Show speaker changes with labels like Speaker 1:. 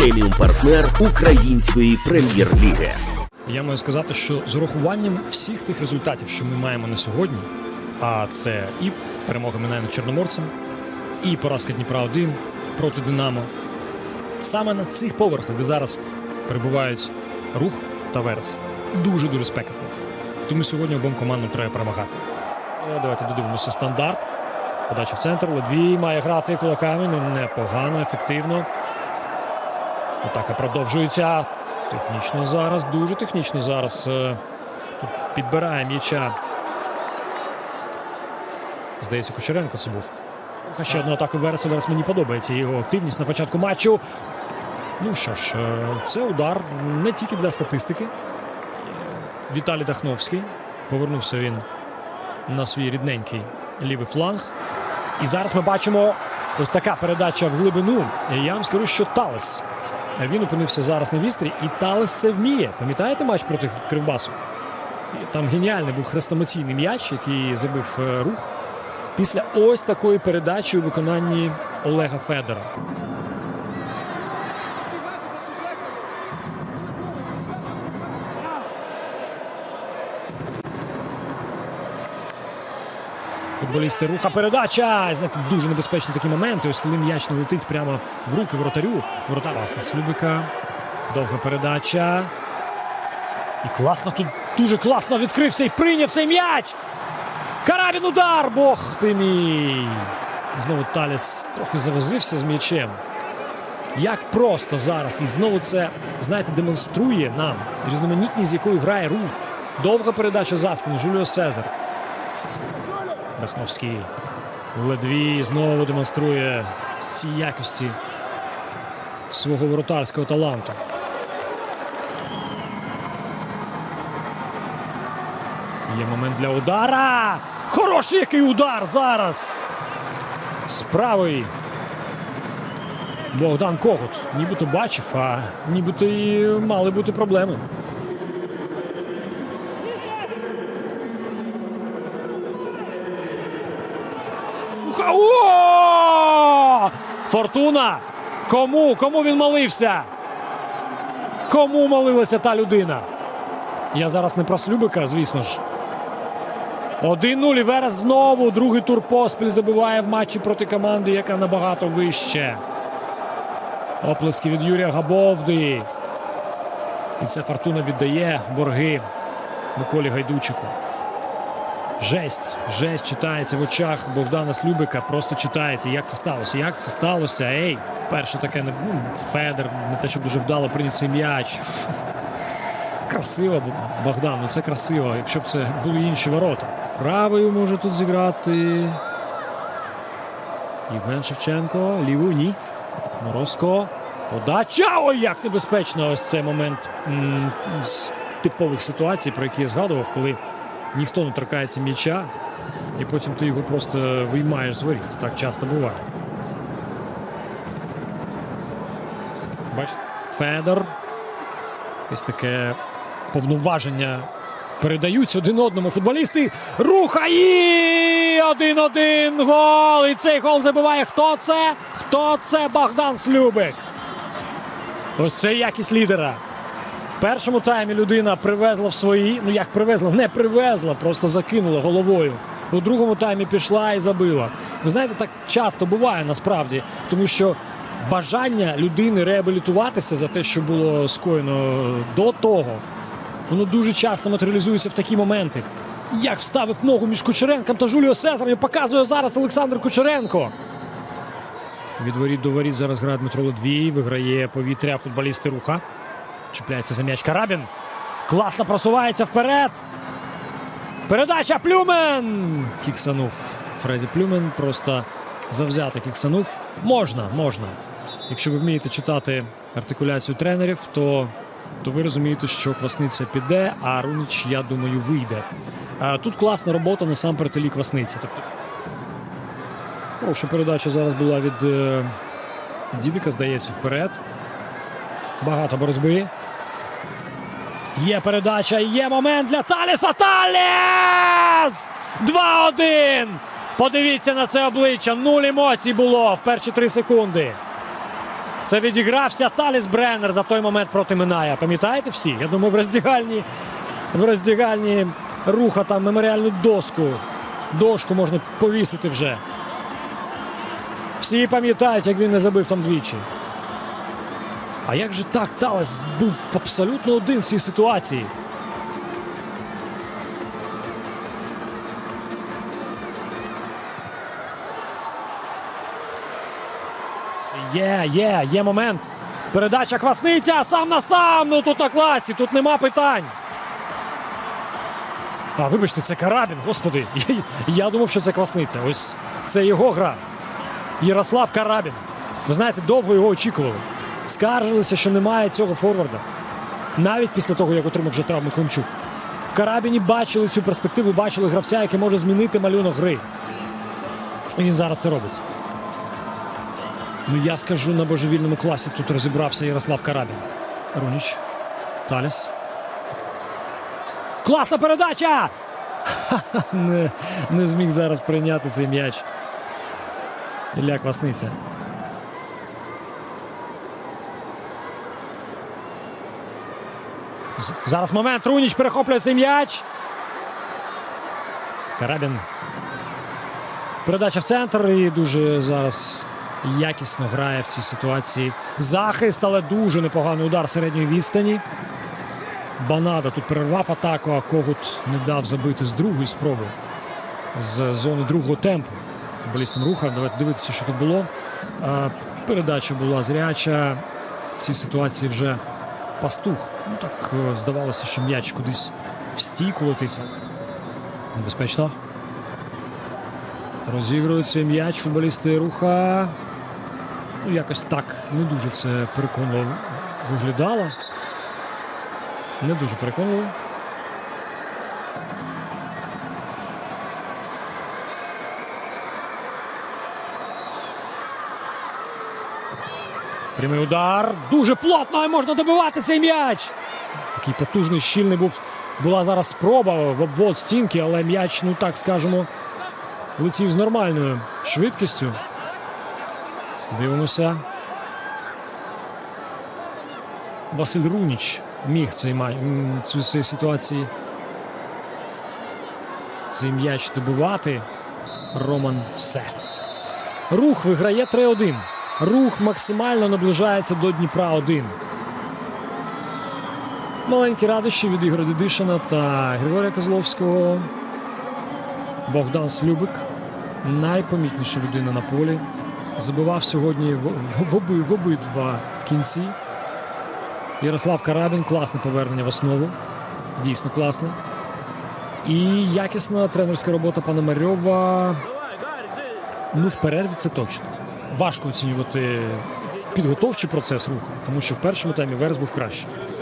Speaker 1: преміум партнер української прем'єр-ліги.
Speaker 2: Я маю сказати, що з урахуванням всіх тих результатів, що ми маємо на сьогодні, а це і перемога Минає Чорноморцем, і поразка Дніпра 1 проти Динамо. Саме на цих поверхах, де зараз перебувають рух та Верес, дуже-дуже спекотно. Тому сьогодні обом командам треба перемагати. Е, Давайте додивимося стандарт. Подача в центр. Ледвій має грати кулаками. Ну, непогано, ефективно. Атака продовжується. Технічно зараз, дуже технічно зараз. е, Тут підбирає м'яча. Здається, Кучеренко це був. Ще одну атаку Вереса. Верес мені подобається його активність на початку матчу. Ну що ж, е, це удар не тільки для статистики. Віталій Дахновський. Повернувся він на свій рідненький лівий фланг. І зараз ми бачимо ось така передача в глибину. І Я вам скажу, що Талес. Він опинився зараз на вістрі, і Талес це вміє. Пам'ятаєте матч проти Кривбасу? Там геніальний був хрестомаційний м'яч, який забив е, рух після ось такої передачі у виконанні Олега Федора. Футболісти руха передача. Знаєте, дуже небезпечні такі моменти. Ось коли м'яч не летить прямо в руки воротарю. Ворота власне Слюбика. Довга передача. І класно тут дуже класно відкрився і прийняв цей м'яч. Карабін удар! Бог ти мій! Знову Таліс трохи завозився з м'ячем. Як просто зараз. І знову це, знаєте, демонструє нам різноманітність, з якою грає рух. Довга передача за спину Жуліо Сезар. Дахновський. Ледвій знову демонструє ці якості свого воротарського таланту. Є момент для удара. Хороший який удар зараз. З правої. Богдан Когут. Нібито бачив, а нібито і мали бути проблеми. Фортуна! Кому? Кому він молився? Кому молилася та людина? Я зараз не про Слюбика, звісно ж. 1-0 і Верес знову другий тур поспіль забиває в матчі проти команди, яка набагато вище. Оплески від Юрія Габовди. І це Фортуна віддає борги Миколі Гайдучику. Жесть, жесть читається в очах Богдана Слюбика. Просто читається. Як це сталося? Як це сталося? Ей, перше таке ну, Федер, не те, щоб дуже вдало прийняв цей м'яч. Красиво, Богдан, ну це красиво. Якщо б це були інші ворота. Правою може тут зіграти. Євген Шевченко. Ліву ні. Морозко. Подача! Ой, як небезпечно! Ось цей момент з типових ситуацій, про які я згадував, коли ніхто не торкається м'яча, і потім ти його просто виймаєш з воріт. Так часто буває. Бачите, Федор. Якесь таке повноваження передаються один одному. Футболісти рухає! Один-один гол! І цей гол забиває. Хто це? Хто це? Богдан Слюбик. Ось це якість лідера. Першому таймі людина привезла в свої. Ну як привезла? Не привезла, просто закинула головою. У другому таймі пішла і забила. Ви знаєте, так часто буває насправді, тому що бажання людини реабілітуватися за те, що було скоєно до того, воно дуже часто матеріалізується в такі моменти. Як вставив ногу між Кучеренком та Жуліо Сезаром і показує зараз Олександр Кучеренко. Від воріт до воріт зараз грає Дмитро Ледвій. Виграє повітря футболісти руха. Чіпляється за м'яч Карабін. Класно просувається вперед. Передача Плюмен! Кіксанув. Фредді Плюмен просто завзято кіксанув. Можна, можна. Якщо ви вмієте читати артикуляцію тренерів, то, то ви розумієте, що Квасниця піде, а Рунич, я думаю, вийде. Тут класна робота насамперед Іллі Квасниці. Тобто, хороша передача зараз була від е, Дідика, здається, вперед. Багато боротьби. Є передача, є момент для Таліса. Таліс! 2-1! Подивіться на це обличчя. Нуль емоцій було в перші три секунди. Це відігрався Таліс Бреннер за той момент проти Миная. Пам'ятаєте всі? Я думаю, в роздягальні, в роздягальні руха там меморіальну доску. Дошку можна повісити вже. Всі пам'ятають, як він не забив там двічі. А як же так Талес був абсолютно один в цій ситуації? Є, є, є момент. Передача Квасниця сам на сам. Ну тут на класі, тут нема питань. А, вибачте, це Карабін, господи. Я, я думав, що це Квасниця. Ось це його гра. Ярослав Карабін. Ви знаєте, довго його очікували. Скаржилися, що немає цього форварда. Навіть після того, як отримав вже травму Климчук. В Карабіні бачили цю перспективу, бачили гравця, який може змінити малюнок гри. І він зараз це робить. Ну, я скажу, на божевільному класі тут розібрався Ярослав Карабін. Руніч. Таліс. Класна передача! Ха-ха, Не, не зміг зараз прийняти цей м'яч. Ілля Квасниця. Зараз момент. Руніч перехоплює цей м'яч. Карабін. Передача в центр і дуже зараз якісно грає в цій ситуації. Захист, але дуже непоганий удар середньої відстані. Банада тут перервав атаку, а Когут не дав забити з другої спроби. З зони другого темпу. Футболістам руха. Давайте дивитися, що тут було. Передача була зряча. В цій ситуації вже пастух. Ну так е, здавалося, що м'яч кудись в стійку летиться. Небезпечно. Розігрується м'яч футболісти руха. Ну, якось так не дуже це переконливо виглядало. Не дуже переконливо. Прямий удар. Дуже плотно можна добивати цей м'яч. Такий потужний, щільний був. Була зараз спроба в обвод стінки, але м'яч, ну так скажемо, летів з нормальною швидкістю. Дивимося. Василь Руніч міг цей май цю цій ситуації. Цей м'яч добивати. Роман все. Рух виграє 3-1. Рух максимально наближається до Дніпра 1. Маленькі радощі від Ігоря Дідишина та Григорія Козловського. Богдан Слюбик. Найпомітніша людина на полі. Забивав сьогодні в, оби- в обидва кінці. Ярослав Карабін. Класне повернення в основу. Дійсно класне. І якісна тренерська робота пана Марьова. Ну, в перерві це точно. Важко оцінювати підготовчий процес руху, тому що в першому таймі Верес був краще.